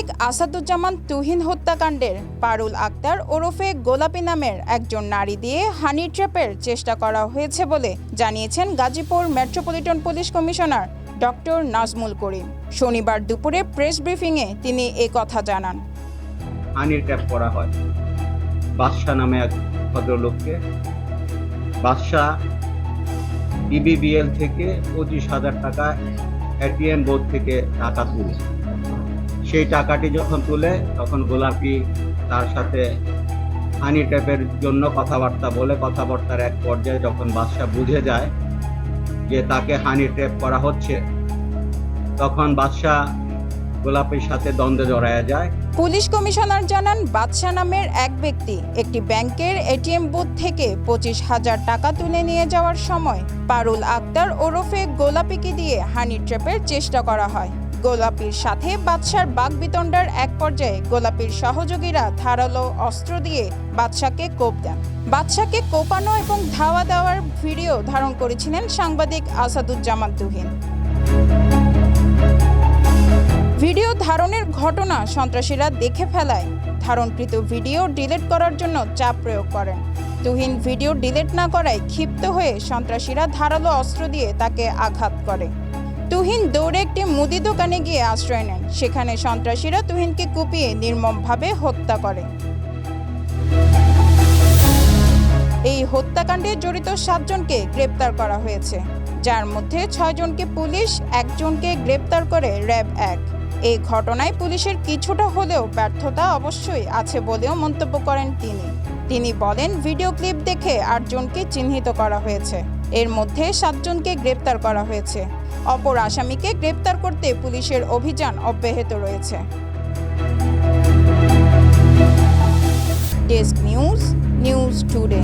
আসাদুজ্জামান তুহিন হত্যাকাণ্ডের পারুল আক্তার ওরফে গোলাপি নামের একজন নারী দিয়ে হানি ট্র্যাপের চেষ্টা করা হয়েছে বলে জানিয়েছেন Gazipur metropolitan police commissioner doctor Nazmul Karim. শনিবার দুপুরে প্রেস ব্রিফিংয়ে তিনি এ কথা জানান। হানি ট্যাপ করা হয়। বাদশাহ নামে এক ভদ্রলোককে। বাদশাহ ইবিবিএল থেকে পঁচিশ হাজার টাকা এটিএম বোর্ড থেকে টাকা তুলে সেই টাকাটি যখন তুলে, তখন গোলাপি তার সাথে হানি ট্যাপের জন্য কথাবার্তা বলে, কথাবার্তার এক পর্যায়ে যখন বাদশাহ বুঝে যায় যে তাকে হানি ট্যাপ করা হচ্ছে, তখন বাদশাহ গোলাপির সাথে দ্বন্দ্বে জড়ায়া যায়। পুলিশ কমিশনার জানান, বাদশাহ নামের এক ব্যক্তি একটি ব্যাংকের এটিএম বুথ থেকে পঁচিশ হাজার টাকা তুলে নিয়ে যাওয়ার সময় পারুল আক্তার ওরফে গোলাপিকে দিয়ে হানি ট্র্যাপের চেষ্টা করা হয়। গোলাপির সাথে বাদশার বাগবিতণ্ডার এক পর্যায়ে গোলাপির সহযোগীরা ধারালো অস্ত্র দিয়ে বাদশাকে কোপ দেন। বাদশাকে কোপানো এবং ধাওয়া দেওয়ার ভিডিও ধারণ করেছিলেন সাংবাদিক আসাদুজ্জামান তুহিন। ভিডিও ধারণের ঘটনা সন্ত্রাসীরা দেখে ফেলায়। ধারণকৃত ভিডিও ডিলিট করার জন্য চাপ প্রয়োগ করেন। তুহিন ভিডিও ডিলিট না করায় ক্ষিপ্ত হয়ে সন্ত্রাসীরা ধারালো অস্ত্র দিয়ে তাকে আঘাত করে। তুহিন দৌড়ে একটি মুদি দোকানে গিয়ে আশ্রয় নেন। সেখানে সন্ত্রাসীরা তুহিনকে কুপিয়ে নির্মমভাবে হত্যা করে। এই হত্যাকাণ্ডে জড়িত সাতজনকে গ্রেপ্তার করা হয়েছে, যার মধ্যে ছয়জনকে পুলিশ, একজনকে গ্রেপ্তার করে র্যাব এক। এই ঘটনায় পুলিশের কিছুটা হলেও ব্যর্থতা অবশ্যই আছে বলেও মন্তব্য করেন তিনি। তিনি বলেন, ভিডিও ক্লিপ দেখে আটজনকে চিহ্নিত করা হয়েছে। এর মধ্যে সাতজনকে গ্রেপ্তার করা হয়েছে। অপর আসামিকে গ্রেপ্তার করতে পুলিশের অভিযান অব্যাহত রয়েছে। Desk news news today.